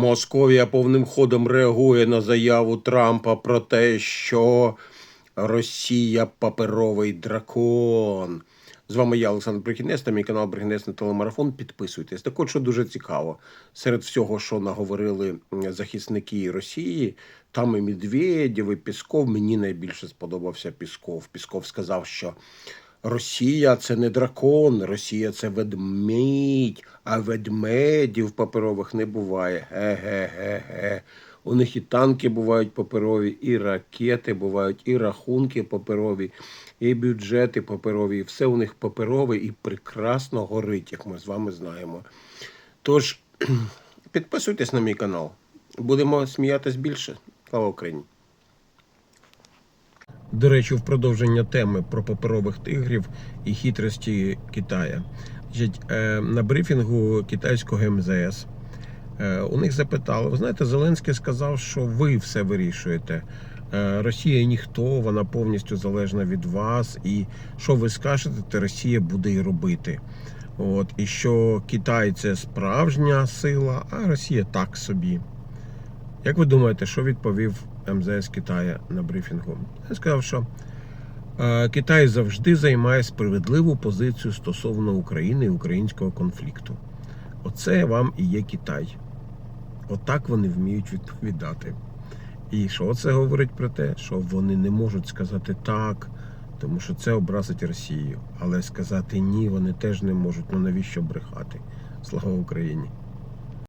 Московія повним ходом реагує на заяву Трампа про те, що Росія паперовий дракон. З вами я, Олександр Брехінець, та мій канал Брехінець на телемарафон. Підписуйтесь. Так от, що дуже цікаво, серед всього, що наговорили захисники Росії, там і Медведєв, і Пісков. Мені найбільше сподобався Пісков. Пісков сказав, що Росія це не дракон, Росія це ведмідь, а ведмедів паперових не буває. Ге-ге-ге-ге. У них і танки бувають паперові, і ракети бувають, і рахунки паперові, і бюджети паперові. І все у них паперове і прекрасно горить, як ми з вами знаємо. Тож підписуйтесь на мій канал. Будемо сміятись більше. Слава Україні! До речі, в продовження теми про паперових тигрів і хитрості Китая. Е, на брифінгу китайського МЗС е, у них запитали: ви знаєте, Зеленський сказав, що ви все вирішуєте. Е, Росія ніхто, вона повністю залежна від вас. І що ви скажете, то Росія буде і робити. От, і що Китай це справжня сила, а Росія так собі. Як ви думаєте, що відповів МЗС Китая на брифінгу? Він сказав, що е, Китай завжди займає справедливу позицію стосовно України і українського конфлікту. Оце вам і є Китай. Отак вони вміють відповідати. І що це говорить про те, що вони не можуть сказати так, тому що це образить Росію. Але сказати ні, вони теж не можуть. Ну навіщо брехати? Слава Україні!